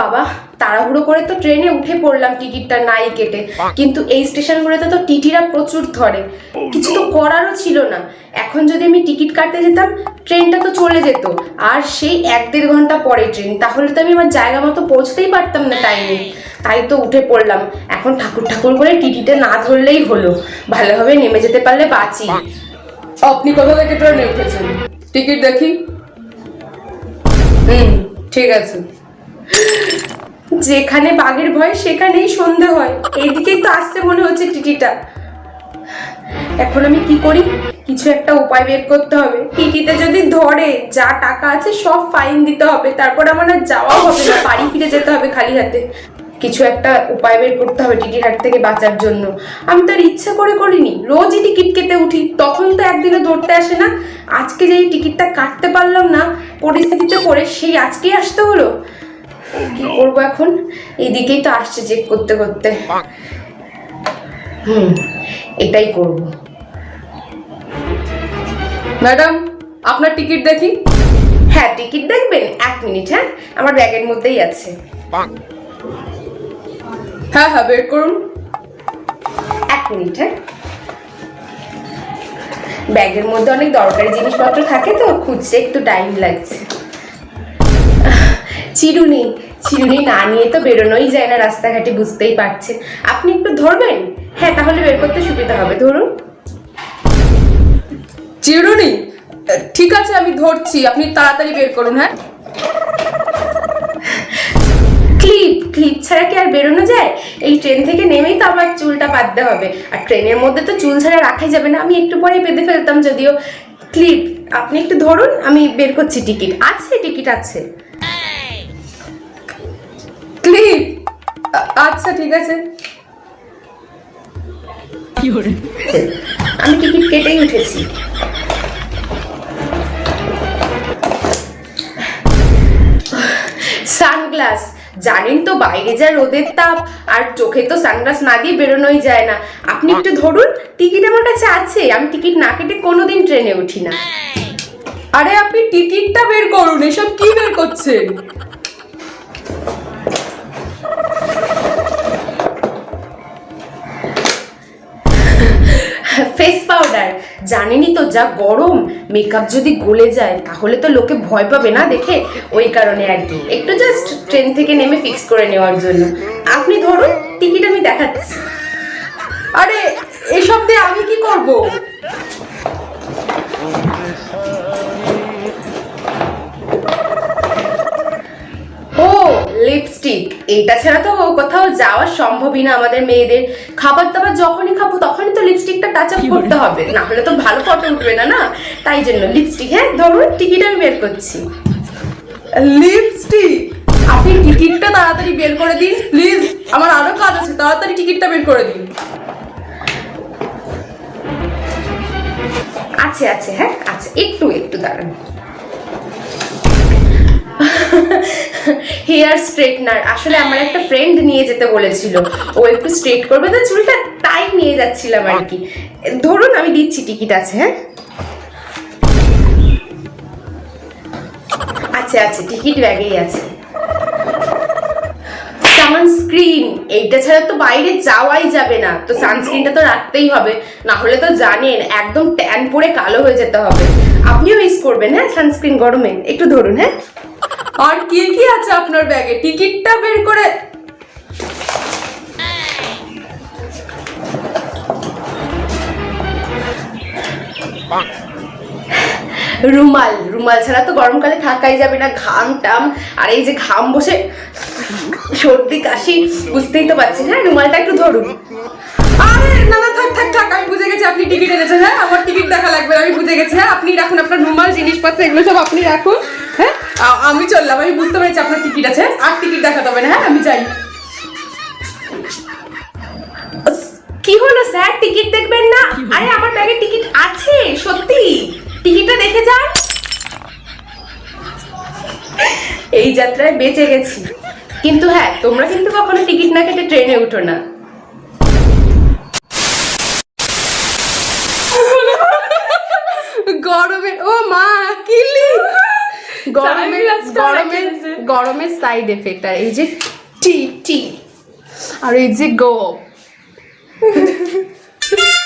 বাবা তাড়াহুড়ো করে তো ট্রেনে উঠে পড়লাম টিকিটটা নাই কেটে। কিন্তু এই স্টেশনগুলোতে তো টিটিরা প্রচুর ধরে। কিছু তো করারও ছিল না। এখন যদি আমি টিকিট কাটতে যেতাম ট্রেনটা তো চলে যেত। আর সেই এক দেড় ঘণ্টা পরে ট্রেন। তাহলে তো আমি আমার জায়গা মতো পৌঁছতেই পারতাম না টাইমে তাই তো উঠে পড়লাম। এখন ঠাকুর ঠাকুর করে টিটিটা না ধরলেই হলো। ভালোভাবে নেমে যেতে পারলে বাঁচি। আপনি কোথা থেকে ট্রেনে উঠেছেন? টিকিট দেখি। হুম ঠিক আছে। যেখানে বাঘের ভয়, সেখানেই সন্ধে হয়। এইদিকেই তো আসছে মনে হচ্ছে টিটিটা। এখন আমি কি করি? কিছু একটা উপায় বের করতে হবে। টিটিতে যদি ধরে যা টাকা আছে, সব ফাইন দিতে হবে। তারপর আমার আর যাওয়া হবে না। বাড়ি ফিরে যেতে হবে খালি হাতে। কিছু একটা উপায় বের করতে হবে টিটির হাট থেকে বাঁচার জন্য। আমি তো আর ইচ্ছা করে করিনি। রোজই টিকিট কেটে উঠি। তখন তো একদিনে দৌড়তে আসে না। আজকে যে টিকিটটা কাটতে পারলাম না, পরিস্থিতিতে পড়ে সেই আজকেই আসতে হলো। কি করব এখন? এদিকেই তো আসছে চেক করতে করতে। হুম এটাই করব। ম্যাডাম আপনার টিকিট দেখি? হ্যাঁ টিকিট দেখবেন? এক মিনিট হ্যাঁ? আমার ব্যাগের মধ্যেই আছে। হ্যাঁ হ্যাঁ বের করুন। এক মিনিট হ্যাঁ? ব্যাগের মধ্যে অনেক দরকারি জিনিসপত্র থাকে তো খুঁজতে একটু টাইম লাগছে। চিরুনি চিরুনি না নিয়ে তো বেরোনোই যায় না রাস্তাঘাটে বুঝতেই পারছেন। আপনি একটু ধরবেন? হ্যাঁ তাহলে বের করতে সুবিধা হবে ধরুন। চিরুনি ঠিক আছে আমি ধরছি আপনি তাড়াতাড়ি বের করুন হ্যাঁ? ক্লিপ ক্লিপ ছাড়া কি আর বেরোনো যায়? এই ট্রেন থেকে নেমেই তো আবার চুলটা বাঁধতে হবে। আর ট্রেনের মধ্যে তো চুল ছাড়া রাখাই যাবে না আমি একটু পরেই বেঁধে ফেলতাম যদিও। ক্লিপ আপনি একটু ধরুন আমি বের করছি টিকিট। আছে টিকিট আছে। ক্লিপ আচ্ছা ঠিক আছে। আমি টিকিট কেটেই উঠেছি। সানগ্লাস। জানেন তো বাইরে যা রোদের তাপ আর চোখে তো সানগ্লাস না দিয়ে বেরোনোই যায় না। আপনি একটু ধরুন টিকিট আমার কাছে আছে। আমি টিকিট না কেটে কোনোদিন ট্রেনে উঠি না। আরে আপনি টিকিটটা বের করুন এসব কি বের করছেন? ফেস পাউডার জানেনই তো, যা গরম। মেকআপ যদি গলে যায়, তাহলে তো লোকে ভয় পাবে না দেখে? ওই কারণে আর কি। একটু জাস্ট ট্রেন থেকে নেমে ফিক্স করে নেওয়ার জন্য। আপনি ধরুন টিকিট আমি দেখাচ্ছি। আরে এসব দিয়ে আমি কি করব? এইটা ছাড়া তো কোথাও যাওয়া সম্ভবই না আমাদের মেয়েদের। খাবার দাবার যখনই খাব তখনই তো লিপস্টিকটা টাচ আপ করতে হবে। না হলে তো ভালো ফটো উঠবে না না? তাই জন্য লিপস্টিক হ্যাঁ? ধরুন টিকিট আমি বের করছি। লিপস্টিক আপনি টিকিটটা তাড়াতাড়ি বের করে দিন প্লিজ আমার আরও কাজ আছে তাড়াতাড়ি টিকিটটা বের করে দিন। আছে আছে হ্যাঁ? আছে একটু একটু দাঁড়ান। Hair straightener. আসলে আমার একটা ফ্রেন্ড নিয়ে যেতে বলেছিল। ও একটু স্ট্রেট করবে। তো চুলটা তাই নিয়ে যাচ্ছিলাম আর কি। ধরুন আমি দিচ্ছি টিকিট আছে হ্যাঁ? আচ্ছা আচ্ছা টিকিট ব্যাগেই আছে। সানস্ক্রিন এইটা ছাড়া তো বাইরে যাওয়াই যাবে না। তো সানস্ক্রিনটা তো রাখতেই হবে। না হলে তো জানেন, একদম ট্যান পরে কালো হয়ে যেতে হবে। আপনিও ইউজ করবেন হ্যাঁ সানস্ক্রিন গরমে? একটু ধরুন হ্যাঁ? আর কি কি আছে আপনার ব্যাগে? টিকিটটা বের করে রুমাল রুমাল ছাড়া তো গরমকালে থাকাই যাবে না। ঘাম টাম, আর এই যে ঘাম বসে সর্দি, কাশি, বুঝতেই তো পারছি হ্যাঁ রুমালটা একটু ধরুন। থাক বুঝে গেছি আপনি টিকিট এনেছেন হ্যাঁ? আমার টিকিট দেখা লাগবে আমি বুঝে গেছি হ্যাঁ? আপনি রাখুন আপনার রুমাল, জিনিসপত্র, এগুলো সব আপনি রাখুন। আমি চললাম আমি বুঝতে পেরেছি আপনার টিকিট আছে। আর টিকিট দেখাতে হবে না হ্যাঁ? আমি যাই। কি হলো স্যার? টিকিট দেখবেন না? আরে আমার ব্যাগে টিকিট আছে সত্যি। টিকিটটা দেখে যান। এই যাত্রায় বেঁচে গেছি। কিন্তু হ্যাঁ তোমরা কিন্তু কখনো টিকিট না কেটে ট্রেনে উঠো না। গরমে গরমের গরমে Sunglass টা গরমে লাগিয়েছে। গরমের সাইড এফেক্ট আর এই যে টি টি আর এই যে গো